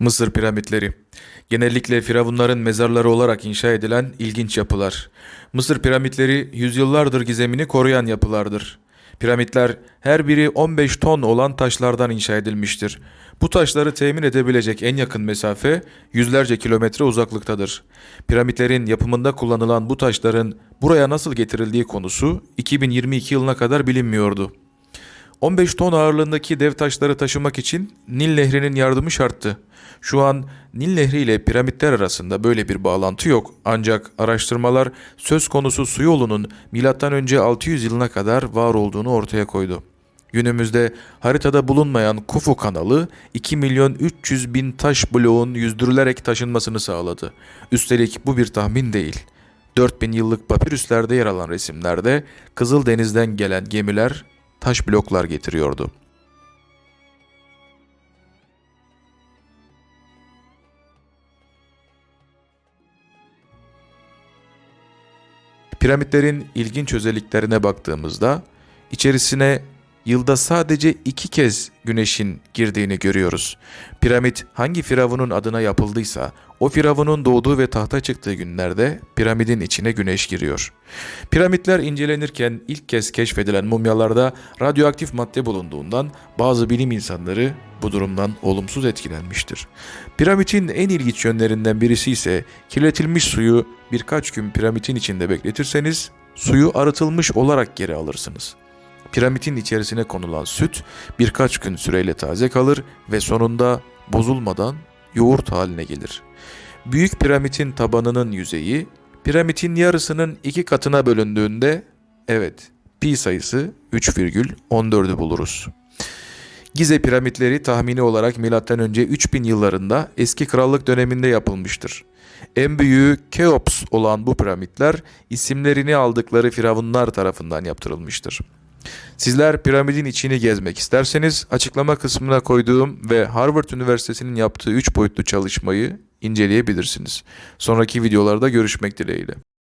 Mısır piramitleri. Genellikle firavunların mezarları olarak inşa edilen ilginç yapılar. Mısır piramitleri yüzyıllardır gizemini koruyan yapılardır. Piramitler her biri 15 ton olan taşlardan inşa edilmiştir. Bu taşları temin edebilecek en yakın mesafe yüzlerce kilometre uzaklıktadır. Piramitlerin yapımında kullanılan bu taşların buraya nasıl getirildiği konusu 2022 yılına kadar bilinmiyordu. 15 ton ağırlığındaki dev taşları taşımak için Nil Nehri'nin yardımı şarttı. Şu an Nil Nehri ile piramitler arasında böyle bir bağlantı yok. Ancak araştırmalar söz konusu su yolunun M.Ö. 600 yılına kadar var olduğunu ortaya koydu. Günümüzde haritada bulunmayan Kufu kanalı 2 milyon 300 bin taş bloğun yüzdürülerek taşınmasını sağladı. Üstelik bu bir tahmin değil. 4000 yıllık papirüslerde yer alan resimlerde Kızıldeniz'den gelen gemiler taş bloklar getiriyordu. Piramitlerin ilginç özelliklerine baktığımızda içerisine yılda sadece iki kez güneşin girdiğini görüyoruz. Piramit hangi firavunun adına yapıldıysa o firavunun doğduğu ve tahta çıktığı günlerde piramidin içine güneş giriyor. Piramitler incelenirken ilk kez keşfedilen mumyalarda radyoaktif madde bulunduğundan bazı bilim insanları bu durumdan olumsuz etkilenmiştir. Piramidin en ilginç yönlerinden birisi ise kirletilmiş suyu birkaç gün piramidin içinde bekletirseniz suyu arıtılmış olarak geri alırsınız. Piramidin içerisine konulan süt birkaç gün süreyle taze kalır ve sonunda bozulmadan yoğurt haline gelir. Büyük piramidin tabanının yüzeyi piramidin yarısının iki katına bölündüğünde evet pi sayısı 3,14'ü buluruz. Gize piramitleri tahmini olarak M.Ö. 3000 yıllarında eski krallık döneminde yapılmıştır. En büyüğü Keops olan bu piramitler isimlerini aldıkları firavunlar tarafından yaptırılmıştır. Sizler piramidin içini gezmek isterseniz açıklama kısmına koyduğum ve Harvard Üniversitesi'nin yaptığı 3 boyutlu çalışmayı inceleyebilirsiniz. Sonraki videolarda görüşmek dileğiyle.